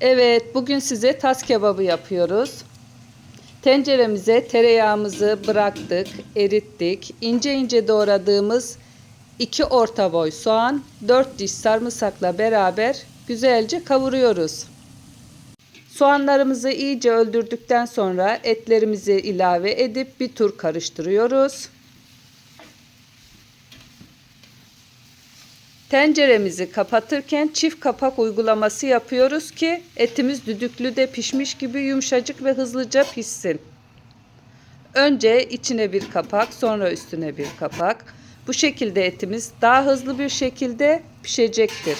Evet, bugün size tas kebabı yapıyoruz. Tenceremize tereyağımızı bıraktık, erittik. İnce ince doğradığımız 2 orta boy soğan, 4 diş sarımsakla beraber güzelce kavuruyoruz. Soğanlarımızı iyice öldürdükten sonra etlerimizi ilave edip bir tur karıştırıyoruz. Tenceremizi kapatırken çift kapak uygulaması yapıyoruz ki etimiz düdüklüde pişmiş gibi yumuşacık ve hızlıca pişsin. Önce içine bir kapak, sonra üstüne bir kapak. Bu şekilde etimiz daha hızlı bir şekilde pişecektir.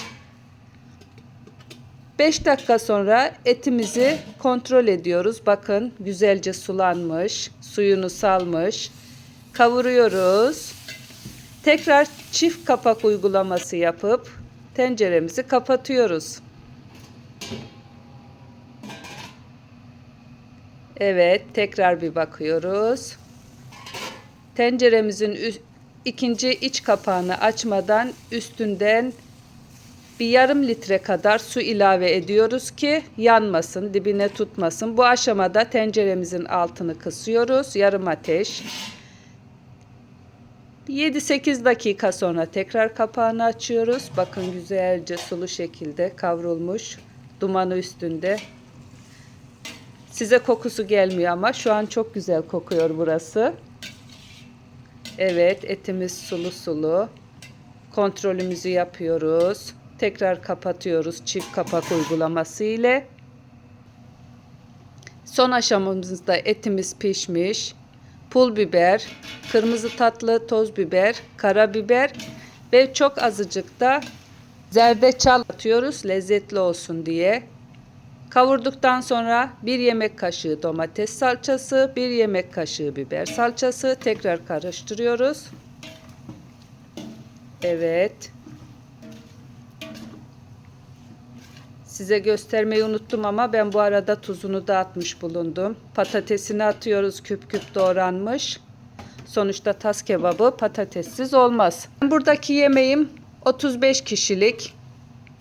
5 dakika sonra etimizi kontrol ediyoruz. Bakın güzelce sulanmış, suyunu salmış. Kavuruyoruz. Tekrar çift kapak uygulaması yapıp tenceremizi kapatıyoruz. Evet, tekrar bir bakıyoruz. Tenceremizin üst, ikinci iç kapağını açmadan üstünden bir yarım litre kadar su ilave ediyoruz ki yanmasın, dibine tutmasın. Bu aşamada tenceremizin altını kısıyoruz. Yarım ateş. 7-8 dakika sonra tekrar kapağını açıyoruz. Bakın güzelce sulu şekilde kavrulmuş. Dumanı üstünde. Size kokusu gelmiyor ama şu an çok güzel kokuyor burası. Evet etimiz sulu sulu. Kontrolümüzü yapıyoruz. Tekrar kapatıyoruz çift kapak uygulaması ile. Son aşamamızda etimiz pişmiş pul biber, kırmızı tatlı toz biber, karabiber ve çok azıcık da zerdeçal atıyoruz lezzetli olsun diye. Kavurduktan sonra bir yemek kaşığı domates salçası, bir yemek kaşığı biber salçası tekrar karıştırıyoruz. Evet. Size göstermeyi unuttum ama ben bu arada tuzunu da atmış bulundum. Patatesini atıyoruz küp küp doğranmış. Sonuçta tas kebabı patatessiz olmaz. Buradaki yemeğim 35 kişilik.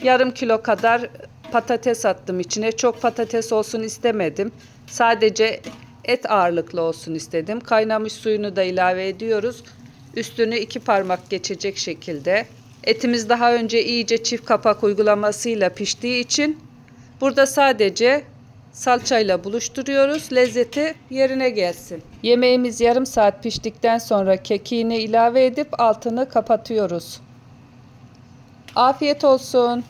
Yarım kilo kadar patates attım içine. Çok patates olsun istemedim. Sadece et ağırlıklı olsun istedim. Kaynamış suyunu da ilave ediyoruz. Üstünü iki parmak geçecek şekilde. Etimiz daha önce iyice çift kapak uygulamasıyla piştiği için burada sadece salçayla buluşturuyoruz. Lezzeti yerine gelsin. Yemeğimiz yarım saat piştikten sonra kekiğini ilave edip altını kapatıyoruz. Afiyet olsun.